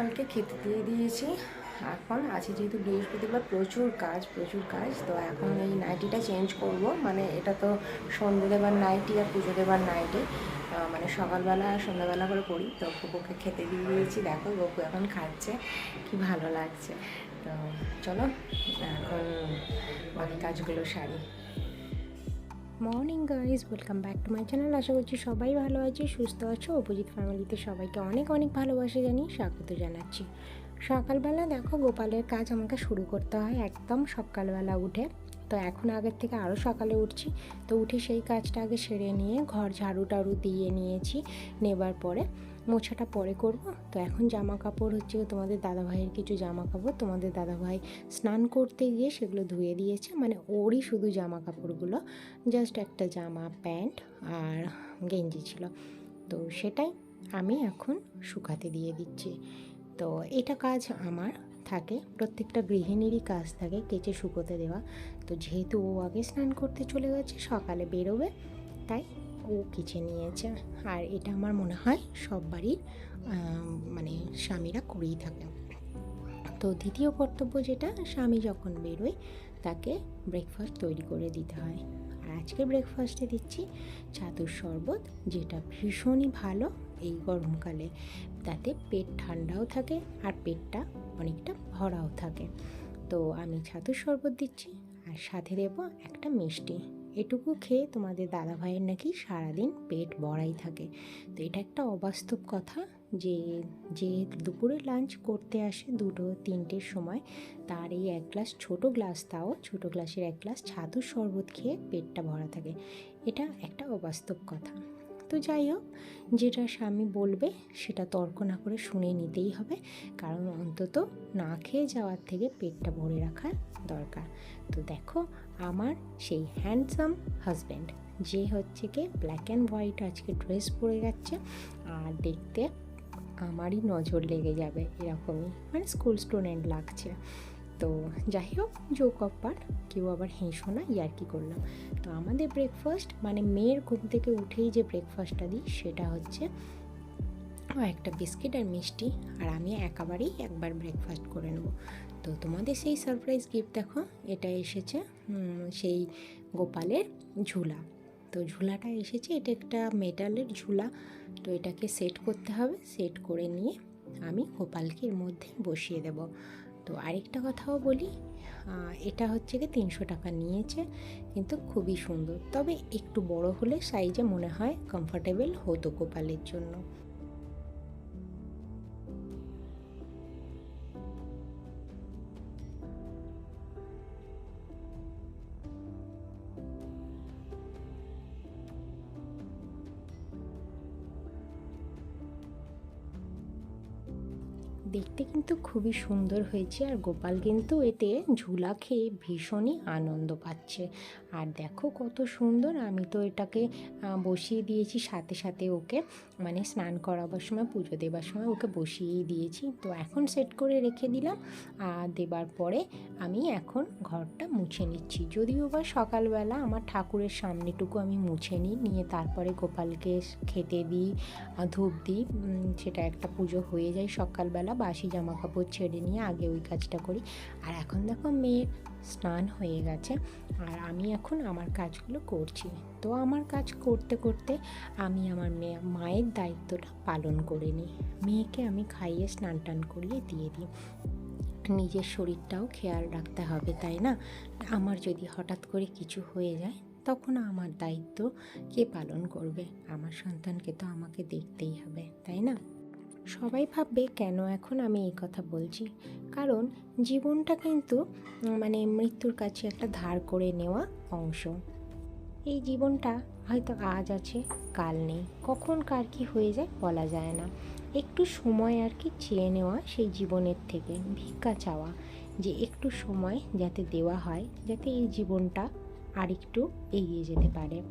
গোপালকে খেতে দিয়ে দিয়েছি। এখন আছে যেহেতু বৃহস্পতিবার, প্রচুর কাজ প্রচুর কাজ, তো এখন এই নাইটিটা চেঞ্জ করব। মানে এটা তো সন্ধে দেবার নাইটি আর পুজো দেবার নাইটি মানে সকালবেলা আর সন্ধ্যাবেলা করে পড়ি তো গোপুকে খেতে দিয়ে দিয়েছি। দেখো, গোপু এখন খাচ্ছে। কি ভালো লাগছে। তো চলো, এখন বাকি কাজগুলো সারি। Morning guys welcome back to my channel আশা করছি সবাই ভালো আছে, সুস্থ আছো। অপোজিট ফ্যামিলিতে সবাইকে অনেক অনেক ভালোবাসা জানি স্বাগত জানাচ্ছি। সকালবেলা দেখো, গোপালের কাজ আমাকে শুরু করতে হয় একদম সকালবেলা উঠে। তো এখন আগের থেকে আরও সকালে উঠছি। তো উঠে সেই কাজটা আগে সেরে নিয়ে ঘর ঝাড়ু টাড়ু দিয়ে নিয়েছি, নেবার পরে। মোছাটা পরে করব। তো এখন জামা কাপড় হচ্ছে তোমাদের দাদাভাইয়ের কিছু জামা কাপড় তোমাদের দাদাভাই স্নান করতে গিয়ে সেগুলো ধুয়ে দিয়েছে। মানে ওরই শুধু জামা কাপড়গুলো জাস্ট একটা জামা, প্যান্ট আর গেঞ্জি ছিল। তো সেটাই আমি এখন শুকাতে দিয়ে দিচ্ছি। তো এটা কাজ আমার থাকে, প্রত্যেকটা গৃহিণীরই কাজ থাকে কেচে শুকোতে দেওয়া। তো যেহেতু ও আগে স্নান করতে চলে গেছে, সকালে বেরোবে, তাই ও কেচে নিয়েছে। আর এটা আমার মনে হয় সব বাড়ির মানে স্বামীরা করেই থাকে। তো দ্বিতীয় কর্তব্য যেটা, স্বামী যখন বেরোয় তাকে ব্রেকফাস্ট তৈরি করে দিতে হয়। আর আজকে ব্রেকফাস্টে দিচ্ছি ছাতুর শরবত, যেটা ভীষণই ভালো এই গরমকালে। তাতে পেট ঠান্ডাও থাকে আর পেটটা অনেকটা ভরাও থাকে। তো আমি ছাতুর শরবত দিচ্ছি আর সাথে দেবো একটা মিষ্টি। এটুকু খেয়ে তোমাদের দাদা ভাইয়ের নাকি সারাদিন পেট বড়াই থাকে। তো এটা একটা অবাস্তব কথা যে যে দুপুরে লাঞ্চ করতে আসে দুটো তিনটের সময়, তার এই এক গ্লাস ছোট গ্লাস তাও ছোট গ্লাসের এক গ্লাস ছাতুর শরবত খেয়ে পেটটা ভরা থাকে। এটা একটা অবাস্তব কথা। তো যাই হোক, যেটা স্বামী বলবে সেটা তর্ক না করে শুনে নিতেই হবে। কারণ অন্তত না খেয়ে যাওয়ার থেকে পেটটা ভরে রাখার দরকার। তো দেখো, আমার সেই হ্যান্ডসাম হাজব্যান্ড যে হচ্ছে কি ব্ল্যাক অ্যান্ড হোয়াইট আজকে ড্রেস পরে যাচ্ছে, আর দেখতে আমারই নজর লেগে যাবে এরকমই। মানে স্কুল স্টুডেন্ট লাগছে। তো যাই হোক, জোক অফ কেউ আবার হেসো না ইয়ার্কি করলাম। তো আমাদের ব্রেকফাস্ট মানে মেয়ের ঘুম থেকে উঠেই যে ব্রেকফাস্টটা দিই, সেটা হচ্ছে একটা বিস্কিট আর মিষ্টি, আর আমি একেবারেই একবার ব্রেকফাস্ট করে নেব। তো তোমাদের সেই সারপ্রাইজ গিফট দেখো, এটা এসেছে সেই গোপালের ঝুলা। তো ঝুলাটা এসেছে, এটা একটা মেটালের ঝুলা। তো এটাকে সেট করতে হবে সেট করে নিয়ে আমি গোপালকে এর মধ্যে বসিয়ে দেব। তো আরেকটা কথাও বলি এটা হচ্ছে কি তিনশো টাকা নিয়েছে, কিন্তু খুবই সুন্দর। তবে একটু বড় হলে সাইজে মনে হয় কমফর্টেবল হতো গোপালের জন্য। দেখতে কিন্তু খুবই সুন্দর হয়েছে আর গোপাল কিন্তু এতে ঝুলা খেয়ে ভীষণই আনন্দ পাচ্ছে। আর দেখো কত সুন্দর আমি তো এটাকে বসিয়ে দিয়েছি সাথে সাথে ওকে। মানে স্নান করাবার সময়, পুজো দেবার সময় ওকে বসিয়েই দিয়েছি। তো এখন সেট করে রেখে দিলাম। আর দেবার পরে আমি এখন ঘরটা মুছে নিচ্ছি। যদিও বা সকালবেলা আমার ঠাকুরের সামনেটুকু আমি মুছে নিই, নিয়ে তারপরে গোপালকে খেতে দিই ধূপ দিই। সেটা একটা পুজো হয়ে যায় সকালবেলা, বাসি জামা কাপড় ছেড়ে নিয়ে আগে ওই কাজটা করি। আর এখন দেখো মেয়ের স্নান হয়ে গেছে আর আমি এখন আমার কাজগুলো করছি। তো আমার কাজ করতে করতে আমি আমার মেয়ে, মায়ের দায়িত্বটা পালন করে নিই। মেয়েকে আমি খাইয়ে স্নান টান করিয়ে দিয়ে দিই। নিজের শরীরটাও খেয়াল রাখতে হবে, তাই না? আমার যদি হঠাৎ করে কিছু হয়ে যায়, তখন আমার দায়িত্ব কে পালন করবে? আমার সন্তানকে তো আমাকে দেখতেই হবে, তাই না? সবাই ভাববে, কেন এখন আমি এই কথা বলছি? কারণ জীবনটা কিন্তু মানে মৃত্যুর কাছে একটা ধার করে নেওয়া অংশ। এই জীবনটা হয়তো আজ আছে, কাল নেই। কখন কার কি হয়ে যায় বলা যায় না। একটু সময় আর কি চেয়ে নেওয়া সেই জীবনের থেকে, ভিক্ষা চাওয়া। যে একটু সময় যাতে দেওয়া হয়, যাতে এই জীবনটা আরেকটু এগিয়ে যেতে পারে।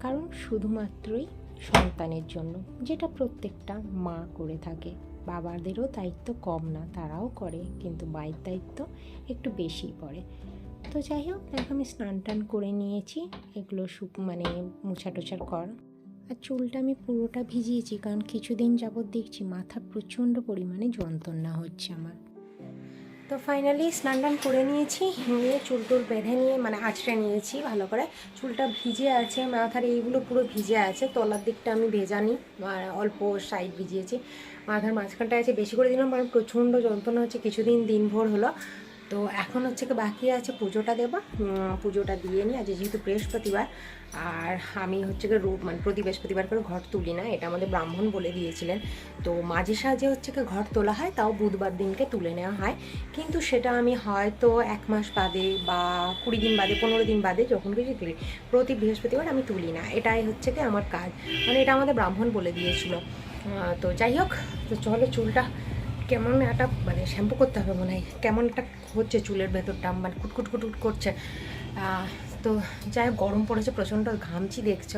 কারণ শুধুমাত্রই সন্তানের জন্য, যেটা প্রত্যেকটা মা করে থাকে। বাবাদেরও দায়িত্ব কম না, তারাও করে, কিন্তু মায়ের দায়িত্ব একটু বেশি পড়ে। তো যাই হোক, দেখো আমি স্নান টান করে নিয়েছি, এগুলো সু মানে মুছা টোছার কর। আর চুলটা আমি পুরোটা ভিজিয়েছি, কারণ কিছুদিন যাবৎ দেখছি মাথা প্রচণ্ড পরিমাণে যন্ত্রণা হচ্ছে আমার। তো ফাইনালি স্নান টান করে নিয়েছি নিয়ে চুল টুল বেঁধে নিয়ে মানে আঁচড়ে নিয়েছি ভালো করে। চুলটা ভিজে আছে, মাথার এইগুলো পুরো ভিজে আছে, তলার দিকটা আমি ভেজানি অল্প সাইড ভিজিয়েছি। মাথার মাঝখানটা আছে, বেশি করে দিলাম মানে প্রচণ্ড যন্ত্রণা হচ্ছে, কিছুদিন দিনভর হলো। তো এখন হচ্ছে কি বাকি আছে পুজোটা দেবো। পুজোটা দিয়ে নিই আজ যেহেতু বৃহস্পতিবার, আর আমি হচ্ছে কি রোগ মানে প্রতি বৃহস্পতিবার করে ঘর তুলি না, এটা আমাদের ব্রাহ্মণ বলে দিয়েছিলেন। তো মাঝে সাঝে হচ্ছে কি ঘর তোলা হয়, তাও বুধবার দিনকে তুলে নেওয়া হয়। কিন্তু সেটা আমি হয়তো এক মাস বাদে বা কুড়ি দিন বাদে, পনেরো দিন বাদে যখন কিছু তুলি। প্রতি বৃহস্পতিবার আমি তুলি না, এটাই হচ্ছে কি আমার কাজ। মানে এটা আমাদের ব্রাহ্মণ বলে দিয়েছিল। তো যাই হোক, তো চলো চুলটা কেমন একটা মানে শ্যাম্পু করতে হবে মনে হয় কেমন একটা হচ্ছে চুলের ভেতরটা মানে কুটকুট কুটকুট করছে। তো যাই গরম পড়েছে, প্রচণ্ড ঘামছি, দেখছ।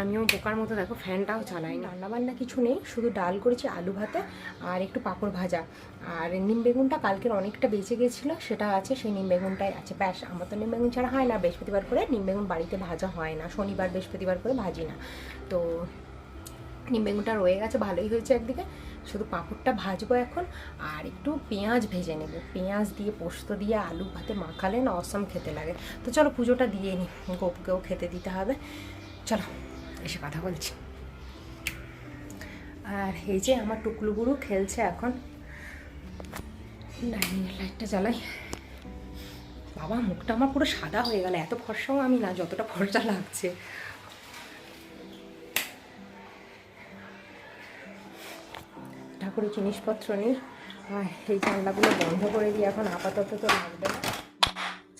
আমিও বোকার মতো দেখো, ফ্যানটাও চালাই না। রান্নাবান্না কিছু নেই, শুধু ডাল করেছি, আলু ভাতে আর একটু পাঁপড় ভাজা। আর নিম বেগুনটা কালকের অনেকটা বেঁচে গেছিল, সেটা আছে, সেই নিম বেগুনটাই আছে। ব্যাস, আমার তো নিম বেগুন ছাড়া হয় না, বৃহস্পতিবার করে নিম বেগুন বাড়িতে ভাজা হয় না, শনিবার বৃহস্পতিবার করে ভাজি না। তো নিম বেগুনটা রয়ে গেছে, ভালোই হয়েছে একদিকে। শুধু পাঁপড়টা ভাজবো এখন আর একটু পেঁয়াজ ভেজে নেব। পেঁয়াজ দিয়ে পোস্ত দিয়ে আলু ভাতে মাখালে না অসম খেতে লাগে। তো চলো পুজোটা দিয়ে নিই গোপকেও খেতে দিতে হবে। চলো, এসে কথা বলছি। আর এই যে আমার টুকলুগুরু খেলছে এখন। ডাইনিং লাইটটা জ্বালাই। বাবা, মুখটা আমার পুরো সাদা হয়ে গেল, এত ফর্সাও আমি না, যতটা ফর্সা লাগছে। ঠাকুরের জিনিসপত্র নিই আর এই জানলাগুলো বন্ধ করে দিই এখন আপাতত তো লাগবে।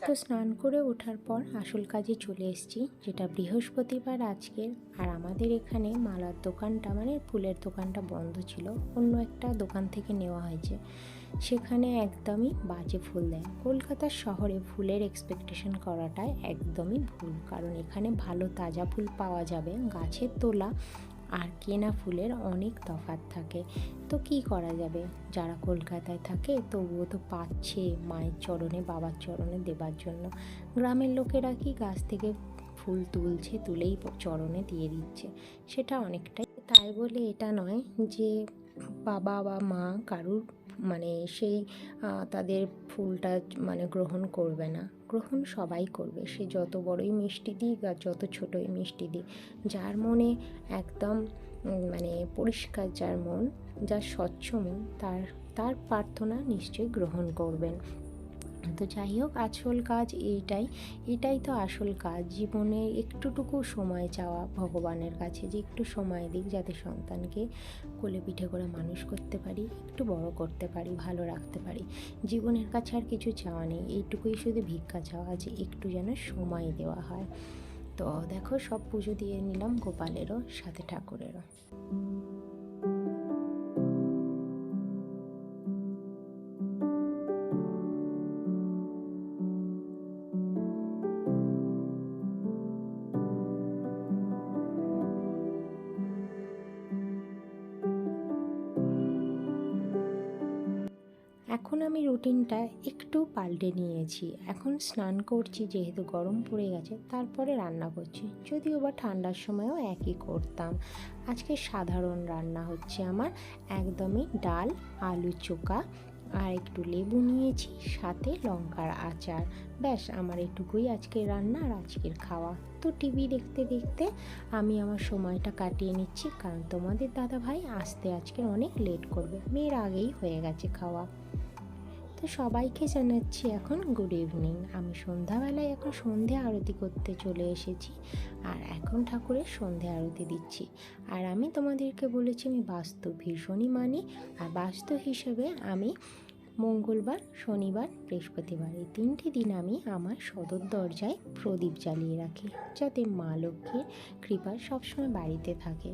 তো স্নান করে ওঠার পর আসল কাজে চলে এসেছি, যেটা বৃহস্পতিবার আজকের। আর আমাদের এখানে মালার দোকানটা মানে ফুলের দোকানটা বন্ধ ছিল, অন্য একটা দোকান থেকে নেওয়া হয়েছে। সেখানে একদমই বাজে ফুল দেয়। কলকাতার শহরে ফুলের এক্সপেকটেশন করাটা একদমই ভুল, কারণ এখানে ভালো তাজা ফুল পাওয়া যাবে, গাছের তোলা আর কেনা ফুলের অনেক তফাৎ থাকে। তো কি করা যাবে? যারা কলকাতায় থাকে, তবুও তো পাচ্ছে মায়ের চরণে, বাবার চরণে দেবার জন্য। গ্রামের লোকেরা কি গাছ থেকে ফুল তুলছে, তুলেই চরণে দিয়ে দিচ্ছে? সেটা অনেকটাই। তাই বলে এটা নয় যে বাবা বা মা কারুর মানে সেই তাদের ফুলটা মানে গ্রহণ করবে না। গ্রহণ সবাই করবে। সে যত বড়ই মিষ্টি দিক আর যত ছোটই মিষ্টি দিক, যার মনে একদম মানে পরিষ্কার যার মন, যার স্বচ্ছ মন, তার তার প্রার্থনা নিশ্চয়ই গ্রহণ করবেন। তো যাই হোক, আসল কাজ এইটাই। এটাই তো আসল কাজ। জীবনে একটুটুকু সময় চাওয়া ভগবানের কাছে যে একটু সময় দিক যাতে সন্তানকে কোলে পিঠে করে মানুষ করতে পারি, একটু বড় করতে পারি, ভালো রাখতে পারি। জীবনের কাছে আর কিছু চাওয়া নেই। এইটুকুই শুধু ভিক্ষা চাওয়া, যে একটু যেন সময় দেওয়া হয়। তো দেখো, সব পুজো দিয়ে নিলাম গোপালেরও, সাথে ঠাকুরেরও। এখন আমি রুটিনটা একটু পাল্টে নিয়েছি। এখন স্নান করছি, যেহেতু গরম পড়ে গেছে, তারপরে রান্না করছি। যদিও বা ঠান্ডার সময়ও একই করতাম। আজকে সাধারণ রান্না হচ্ছে আমার একদমই ডাল, আলু চোখা আর একটু লেবু নিয়েছি, সাথে লঙ্কার আচার। ব্যাস, আমার এটুকুই আজকের রান্না আর আজকের খাওয়া। তো টিভি দেখতে দেখতে আমি আমার সময়টা কাটিয়ে নিচ্ছি, কারণ তোমাদের দাদা ভাই আসতে আজকে অনেক লেট করবে। মেয়ের আগেই হয়ে গেছে খাওয়া। তো সবাইকে জানাচ্ছি এখন গুড ইভিনিং আমি সন্ধ্যাবেলায় এখন সন্ধে আরতি করতে চলে এসেছি আর এখন ঠাকুরের সন্ধে আরতি দিচ্ছি। আর আমি তোমাদেরকে বলেছি আমি বাস্তু ভীষণই মানি আর বাস্তু হিসেবে আমি মঙ্গলবার, শনিবার, বৃহস্পতিবার এই তিনটি দিন আমি আমার সদর দরজায় প্রদীপ জ্বালিয়ে রাখি যাতে মা লক্ষ্মীর কৃপা সবসময় বাড়িতে থাকে।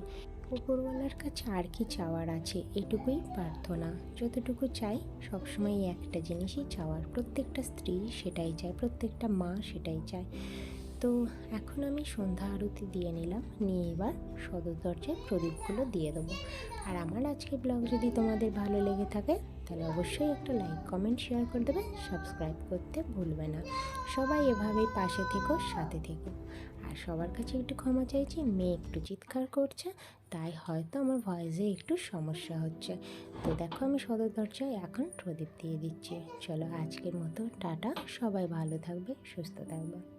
উপরওয়ালার কাছে আর কি চাওয়ার আছে, এটুকুই প্রার্থনা। যতটুকু চাই, সবসময় একটা জিনিসই চাওয়ার। প্রত্যেকটা স্ত্রী সেটাই চায়, প্রত্যেকটা মা সেটাই চায়। তো এখন আমি সন্ধ্যা আরতি দিয়ে নিলাম, নিয়ে এবার সদর দরজায় প্রদীপগুলো দিয়ে দেবো। আর আমার আজকে ব্লগ যদি তোমাদের ভালো লেগে থাকে, তাহলে অবশ্যই একটা লাইক, কমেন্ট, শেয়ার করে দেবে। সাবস্ক্রাইব করতে ভুলবে না। সবাই এভাবেই পাশে থেকো, সাথে থেকো। আর সবার কাছে একটু ক্ষমা চাইছি, মেয়ে একটু চিৎকার করছে, তাই হয়তো আমার ভয়েসে একটু সমস্যা হচ্ছে। তো দেখো আমি সদর দরজায় এখন প্রদীপ দিয়ে দিচ্ছি। চলো আজকের মতো, টাটা, সবাই ভালো থাকবে, সুস্থ থাকবে।